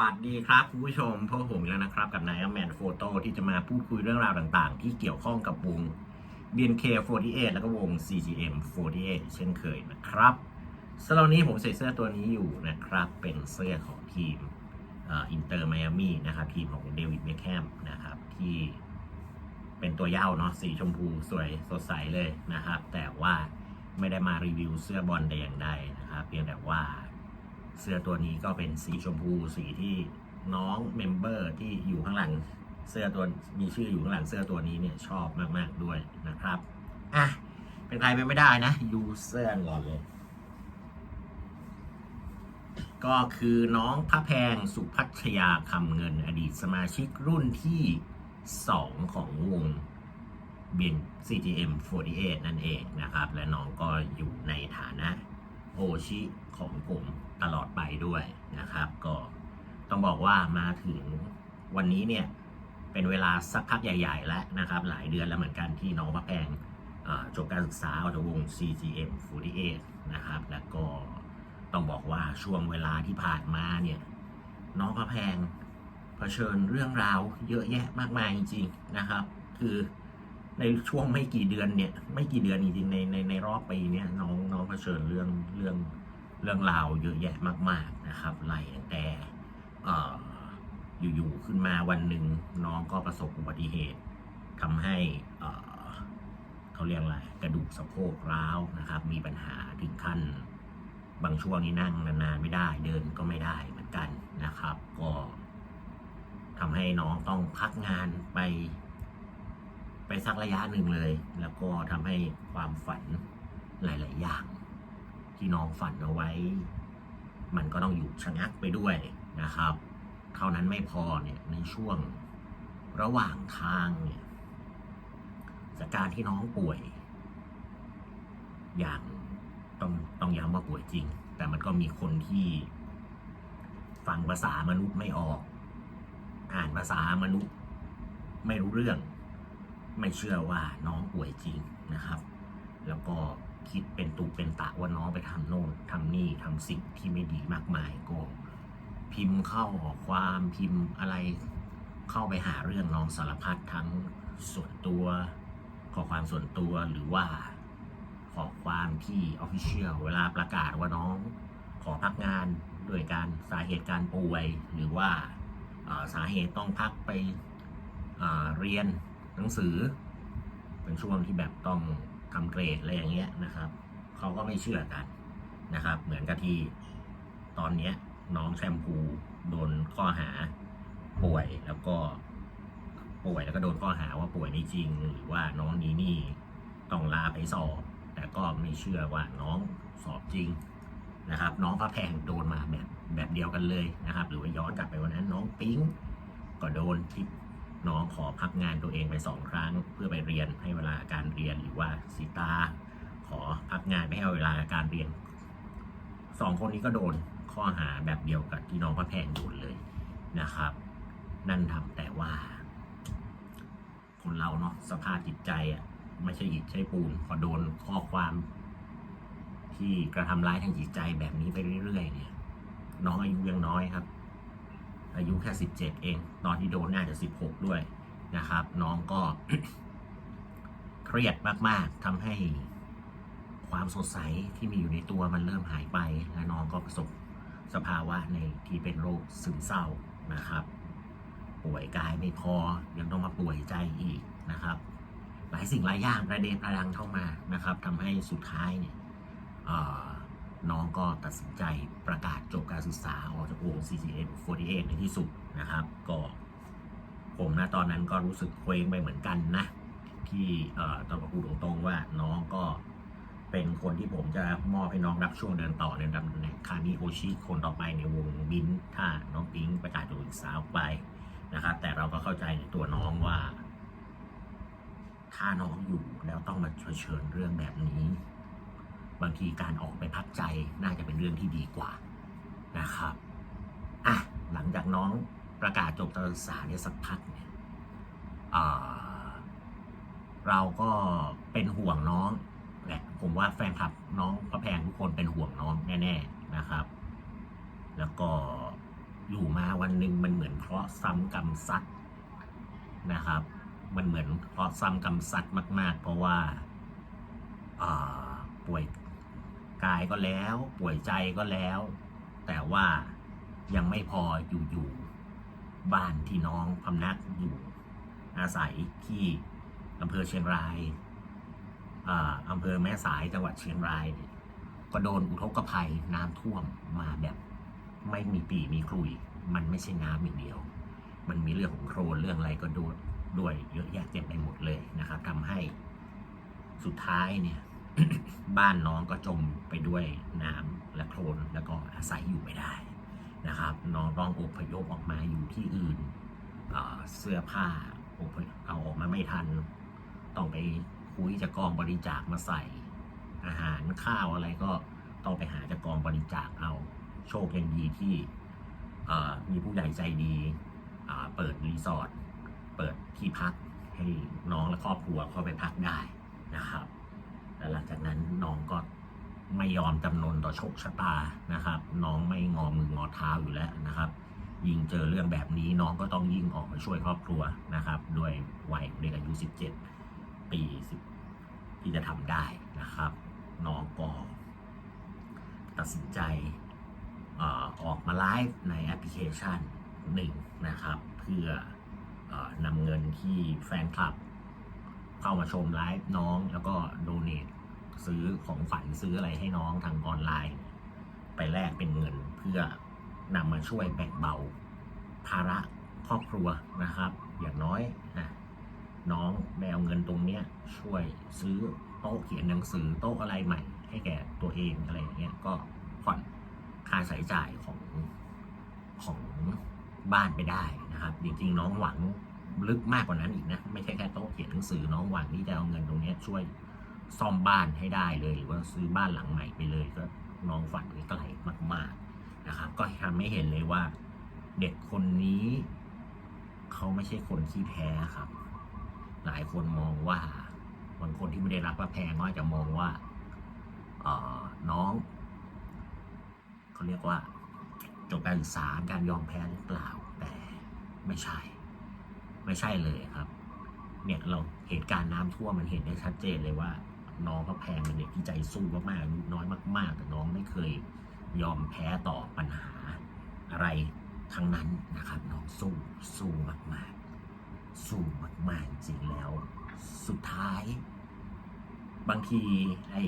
วัสดีครับคุณผู้ชมพบผมอีกแล้วนะครับ กับนายแมนโฟโต้ที่จะมาพูดคุยเรื่องราวต่างๆ ที่เกี่ยวข้องกับวง BNK48 แล้วก็วง CGM48 เช่นเคยนะครับสำหรับนี้ผมใส่เสื้อตัวนี้อยู่นะครับ เป็นเสื้อของทีมอินเตอร์ไมอามี่นะครับ ทีมของเดวิดเบคแฮมนะครับ ที่เป็นตัวเย้าเนาะสีชมพูสวยสดใสเลยนะครับ แต่ว่าไม่ได้มารีวิวเสื้อบอลแต่อย่างใดนะครับ เพียงแต่ว่า เสื้อตัวนี้ก็เป็นสีชมพูสีที่น้องเมมเบอร์ที่อยู่ข้างหลังเสื้อตัวมีชื่ออยู่ข้างหลังเสื้อตัวนี้เนี่ยชอบมาก ๆ ด้วยนะครับ อะ เป็นใครไปไม่ได้นะยูเสื้อก่อนเลย ก็คือน้องพระแพงสุพัชยาคำเงินอดีตสมาชิกรุ่นที่2ของวงเบียน CGM 48 นั่นเองนะครับ และน้องก็อยู่ในฐานะ โอชิของผมตลอดไปด้วยนะครับ ก็ต้องบอกว่ามาถึงวันนี้เนี่ย เป็นเวลาสักพักใหญ่ ๆ แล้วนะครับ หลายเดือนแล้วเหมือนกันที่น้องพระแพงจบการศึกษาออกจากวง CGM 48นะครับ แล้วก็ต้องบอกว่าช่วงเวลาที่ผ่านมาเนี่ย น้องพระแพงเผชิญเรื่องราวเยอะแยะมากมายจริงๆนะครับ คือ ในช่วงไม่กี่เดือนเนี่ย ไม่กี่เดือนจริงๆในในในรอบปีเนี่ยน้องน้องเผชิญเรื่องเรื่องเรื่องราวเยอะแยะมาก ๆนะครับไล่ตั้งแต่เอ่ออยู่ๆขึ้นมาวันหนึ่งน้องก็ประสบอุบัติเหตุทำให้เอ่อเขาเรียกอะไรกระดูกสะโพกร้าวนะครับ มีปัญหาถึงขั้น บางช่วงนี้นั่งนานๆไม่ได้เดินก็ไม่ได้เหมือนกันนะครับ ก็ทำให้น้องต้องพักงานไป ไปสักระยะหนึ่งเลย แล้วก็ทำให้ความฝันหลาย ๆ อย่าง ที่น้องฝันเอาไว้ มันก็ต้องอยู่ชะงักไปด้วยนะครับ เท่านั้นไม่พอเนี่ยในช่วงระหว่างทางเนี่ยจากการที่น้องป่วย อย่างต้องต้องย้ำว่าป่วยจริง แต่มันก็มีคนที่ฟังภาษามนุษย์ไม่ออก อ่านภาษามนุษย์ไม่รู้เรื่อง ไม่เชื่อว่าน้องป่วยจริงนะครับ แล้วก็คิดเป็นตุเป็นตะว่าน้องไปทำโน่นทำนี่ทำสิ่งที่ไม่ดีมากมายก็พิมพ์เข้าออความพิมพ์อะไรเข้าไปหาเรื่องน้องสารพัดทั้งส่วนตัว ขอความส่วนตัวหรือว่า ขอความที่ออฟฟิเชียลเวลาประกาศว่าน้องขอพักงานโดยการสาเหตุการป่วย หรือว่าสาเหตุต้องพักไปเรียน หนังสือ เป็นช่วงที่แบบต้องทำเกรดอะไรอย่างเงี้ยนะครับเขาก็ไม่เชื่อกันนะครับ เหมือนกับที่ตอนเนี้ยน้องแชมพูโดนข้อหาป่วยแล้วก็ป่วยแล้วก็โดนข้อหาว่าป่วยไม่จริง หรือว่าน้องนี้นี่ต้องลาไปสอบ แต่ก็ไม่เชื่อว่าน้องสอบจริงนะครับ น้องพระแพงโดนมาแบบแบบเดียวกันเลยนะครับ หรือว่าย้อนกลับไปวันนั้นน้องปิ๊งก็โดนที่ น้องขอพักงานตัวเองไปสองครั้ง เพื่อไปเรียนให้เวลาการเรียนหรือว่าสีตา ขอพักงานไปให้เวลาการเรียนสองคนนี้ก็โดนข้อหาแบบเดียวกับที่น้องพระแพงโดนเลยนะครับ นั่นทำแต่ว่า คนเราเนาะสภาพจิตใจอะไม่ใช่อิฐใช่ปูนพอโดนข้อความ ที่กระทำร้ายทางจิตใจแบบนี้ไปเรื่อยๆเนี่ย น้องอายุยังน้อยครับ อายุแค่สิบเอง ตอนที่โดนน่าจะสิบหกด้วยนะครับ น้องก็เครียดมากๆทำให้ความสดใสที่มีอยู่ในตัวมันเริ่มหายไป และน้องก็ประสบสภาวะในที่เป็นโรคซึมเศร้านะครับ ป่วยกายไม่พอยังต้องมาป่วยใจอีกนะครับ หลายสิ่งหลายอย่างประเด็นประดังเข้ามานะครับทำให้สุดท้ายเนี่ย น้องก็ตัดสินใจประกาศจบการศึกษาออกจากวง CCM 48 ในที่สุดนะครับ ก็ผมนะตอนนั้นก็รู้สึกเคว้งไปเหมือนกันนะ ที่เอ่อต้องพูดตรงๆว่าน้องก็เป็นคนที่ผมจะมอบให้น้องรับช่วงเดินต่อในตำแหน่งคามิโอชิคนต่อไปในวงบินถ้าน้องปิงประกาศจบการศึกษาออกไปนะครับ แต่เราก็เข้าใจในตัวน้องว่า ถ้าน้องอยู่แล้วต้องมาเผชิญเรื่องแบบนี้ บางทีการออกไปพักใจน่าจะเป็นเรื่องที่ดีกว่านะครับอะหลังจากน้องประกาศจบการศึกษาเนี่ยสักพักเนี่ยเราก็เป็นห่วงน้องแหละผมว่าแฟนคลับน้องพระแพงทุกคนเป็นห่วงน้องแน่ๆนะครับ แล้วก็อยู่มาวันหนึ่งมันเหมือนเคราะห์ซ้ำกรรมซัดนะครับ มันเหมือนเคราะห์ซ้ำกรรมซัดมาก ๆ เพราะว่าป่วย กายก็แล้ว ป่วยใจก็แล้ว แต่ว่ายังไม่พออยู่ๆบ้านที่น้องพำนักอยู่ อาศัยที่อำเภอเชียงรายอ่าอำเภอแม่สายจังหวัดเชียงรายเนี่ยก็โดนอุทกภัยน้ำท่วมมาแบบไม่มีปีมีคลุย มันไม่ใช่น้ำอย่างเดียว มันมีเรื่องของโครนเรื่องอะไรก็ด้วยด้วยเยอะแยะเต็มไปหมดเลยนะครับทำให้สุดท้ายเนี่ย บ้านน้องก็จมไปด้วยน้ำและโคลนแล้วก็อาศัยอยู่ไม่ได้นะครับ น้องต้องอพยพออกมาอยู่ที่อื่นเเสื้อผ้าอพยเอาออกมาไม่ทัน ต้องไปคุยจากกองบริจาคมาใส่ อาหารข้าวอะไรก็ต้องไปหาจากกองบริจาคเอาโชคยังดีที่มีผู้ใหญ่ใจดีเปิดรีสอร์ทเปิดที่พักให้น้องและครอบครัวเข้าไปพักได้นะครับ แล้วหลังจากนั้นน้องก็ไม่ยอมจำนนต่อโชคชะตานะครับ น้องไม่งอมืองอเท้าอยู่แล้วนะครับ ยิ่งเจอเรื่องแบบนี้น้องก็ต้องยิ่งออกมาช่วยครอบครัวนะครับ ด้วยวัยเด็กอายุ 17 ปี10ที่จะทำได้นะครับ น้องก็ตัดสินใจอออกมาไลฟ์ในแอปพลิเคชันหนึ่งนะครับ เพื่ออนำเงินที่แฟนคลับ เข้ามาชมไลฟ์น้อง แล้วก็โดเนทซื้อของขวัญซื้ออะไรให้น้องทางออนไลน์ ไปแลกเป็นเงินเพื่อนำมาช่วยแบ่งเบาภาระครอบครัวนะครับ อย่างน้อยนะน้องได้เอาเงินตรงเนี้ยช่วยซื้อโต๊ะเขียนหนังสือโต๊ะอะไรใหม่ ให้แก่ตัวเองอะไรอย่างเงี้ยก็ผ่อนค่าใช้จ่ายของของบ้านไปได้นะครับ จริงๆ น้องหวัง ลึกมากกว่านั้นอีกนะ ไม่ใช่แค่โต๊ะเขียนหนังสือน้องหวังที่จะเอาเงินตรงนี้ช่วยซ่อมบ้านให้ได้เลย หรือว่าซื้อบ้านหลังใหม่ไปเลยก็น้องฝันไกลมากๆนะครับ ก็ทำให้เห็นเลยว่า เด็กคนนี้เขาไม่ใช่คนขี้แพ้ครับ หลายคนมองว่าบางคนที่ไม่ได้รับว่าแพงก็อาจะมองว่าเออน้องเขาเรียกว่าจบการศึกษาการยอมแพ้หรือเปล่าแต่ไม่ใช่ ไม่ใช่เลยครับ เนี่ยเราเหตุการณ์น้ำท่วมมันเห็นได้ชัดเจนเลยว่า น้องเขาแพงเป็นเด็กที่ใจสู้มากๆอายุน้อยมาก ๆ แต่น้องไม่เคยยอมแพ้ต่อปัญหาอะไรทั้งนั้นนะครับ น้องสู้สู้มากๆ สู้มากๆจริงแล้ว สุดท้าย บางทีไอ้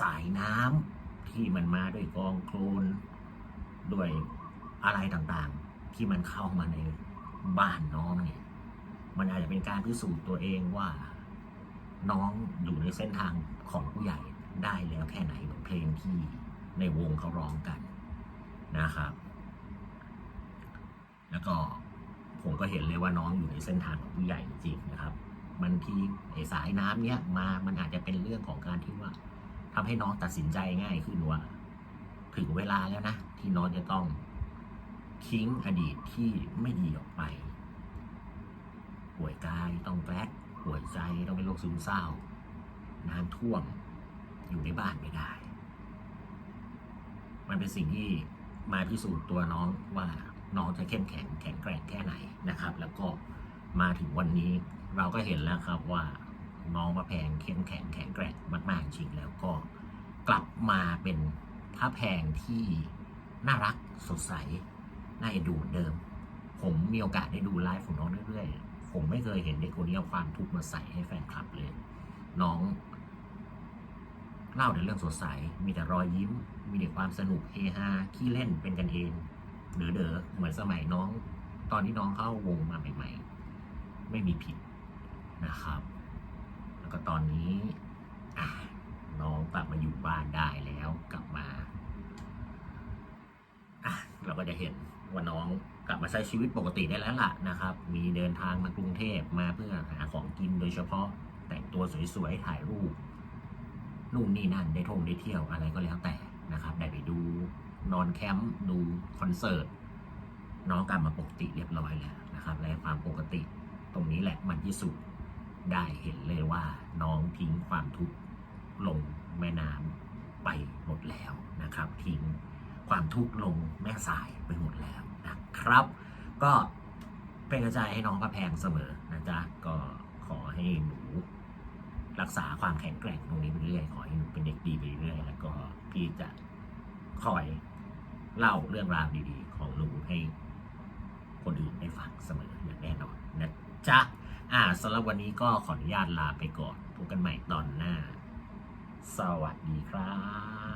สายน้ำที่มันมาด้วยกองโคลนด้วยอะไรต่างๆ ที่มันเข้ามาในบ้านน้องเนี่ย มันอาจจะเป็นการพิสูจน์ตัวเองว่า น้องอยู่ในเส้นทางของผู้ใหญ่ได้แล้วแค่ไหนเหมือนเพลงที่ในวงเขาร้องกันนะครับ แล้วก็ผมก็เห็นเลยว่าน้องอยู่ในเส้นทางของผู้ใหญ่จริงนะครับบางทีไอ้สายน้ำเนี้ยมามันอาจจะเป็นเรื่องของการที่ว่าทำให้น้องตัดสินใจง่ายขึ้นว่า ถึงเวลาแล้วนะ ที่น้องจะต้องทิ้งอดีตที่ไม่ดีออกไป ป่วยกายต้องแกลกป่วยใจต้องเป็นโรคซึมเศร้า น้ำท่วมอยู่ในบ้านไม่ได้ มันเป็นสิ่งที่มาพิสูจน์ตัวน้องว่าน้องจะเข้มแข็งแข็งแกร่งแค่ไหนนะครับ แล้วก็มาถึงวันนี้เราก็เห็นแล้วครับว่าน้องพระแพงเข้มแข็งแข็งแกร่งมาก ๆ จริงแล้วก็กลับมาเป็นพระแพงที่น่ารักสดใส น่าเอ็นดูเหมือนเดิม ผมมีโอกาสได้ดูไลฟ์ของน้องเรื่อยๆ ผมไม่เคยเห็นเด็กคนนี้เอาความทุกข์มาใส่ให้แฟนคลับเลย น้องเล่าแต่เรื่องสดใส มีแต่รอยยิ้ม มีแต่ความสนุกเฮฮาขี้เล่นเป็นกันเองเด๋อเด๋อเหมือนสมัยน้อง ตอนที่น้องเข้าวงมาใหม่ ๆ ไม่มีผิดนะครับ แล้วก็ตอนนี้น้องกลับมาอยู่บ้านได้แล้วกลับมา เราก็จะเห็นว่าน้อง กลับมาใช้ชีวิตปกติได้แล้วล่ะนะครับ มีเดินทางมากรุงเทพมาเพื่อหาของกินโดยเฉพาะแต่งตัวสวยๆถ่ายรูปนู่นนี่นั่นได้ท่องได้เที่ยวอะไรก็แล้วแต่นะครับ ได้ไปดูนอนแคมป์ดูคอนเสิร์ตน้องกลับมาปกติเรียบร้อยแล้วนะครับและความปกติตรงนี้แหละมันที่สุดได้เห็นเลยว่าน้องทิ้งความทุกข์ลงแม่น้ำไปหมดแล้วนะครับ ทิ้งความทุกข์ลงแม่สายไปหมดแล้ว นะครับ ก็เป็นกระจายให้น้องพระแพงเสมอนะจ๊ะก็ขอให้หนูรักษาความแข็งแกร่งตรงนี้ไปเรื่อยขอให้หนูเป็นเด็กดีไปเรื่อยแล้วก็พี่จะคอยเล่าเรื่องราวดีๆ ของหนูให้คนอื่นได้ฟังเสมออย่างแน่นอนนะจ๊ะอ่าสำหรับวันนี้ก็ขออนุญาตลาไปก่อนพบกันใหม่ตอนหน้า สวัสดีครับ